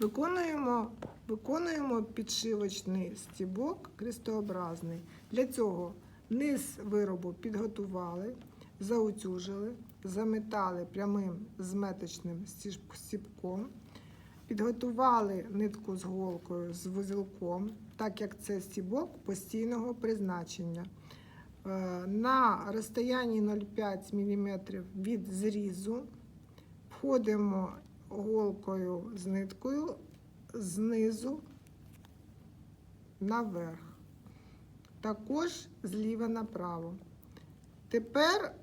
Виконуємо, виконуємо підшивочний стібок крестообразний. Для цього низ виробу підготували, заутюжили, заметали прямим зметочним стібком, підготували нитку з голкою з вузелком, так як це стібок постійного призначення. Е, На розстоянні 0,5 мм від зрізу входимо голкою з ниткою знизу наверх, також зліва направо. Тепер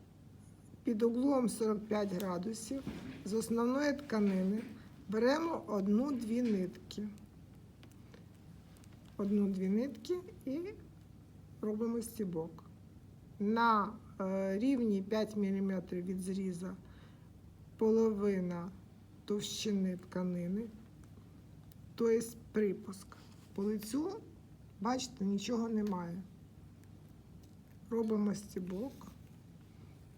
під углом 45 градусів з основної тканини беремо одну-дві нитки. Одну-дві нитки і робимо стібок. На е, рівні 5 мм від зріза половина товщини тканини, тобто припуск. По лицю, бачите, нічого немає. Робимо стібок,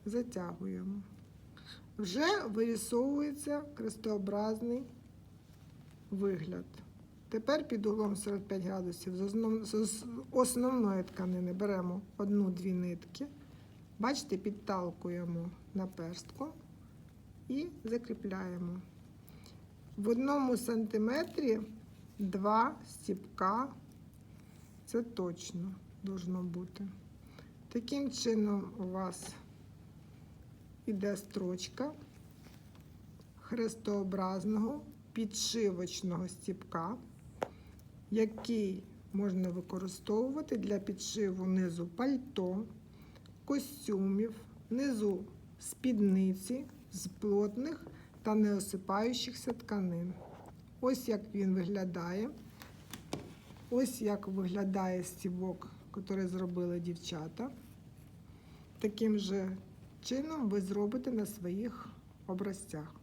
затягуємо. Вже вирісовується крестообразний вигляд. Тепер під углом 45 градусів з основної тканини беремо одну-дві нитки. Бачите, підталкуємо на перстку і закріпляємо. В одному сантиметрі два стіпка. Це точно должно бути. Таким чином у вас іде строчка хрестообразного підшивочного стіпка, який можна використовувати для підшиву низу пальто, костюмів, низу спідниці з плотних та неосипаючихся тканин. Ось як він виглядає. Ось як виглядає стібок, який зробили дівчата. Таким же чином ви зробите на своїх образцях.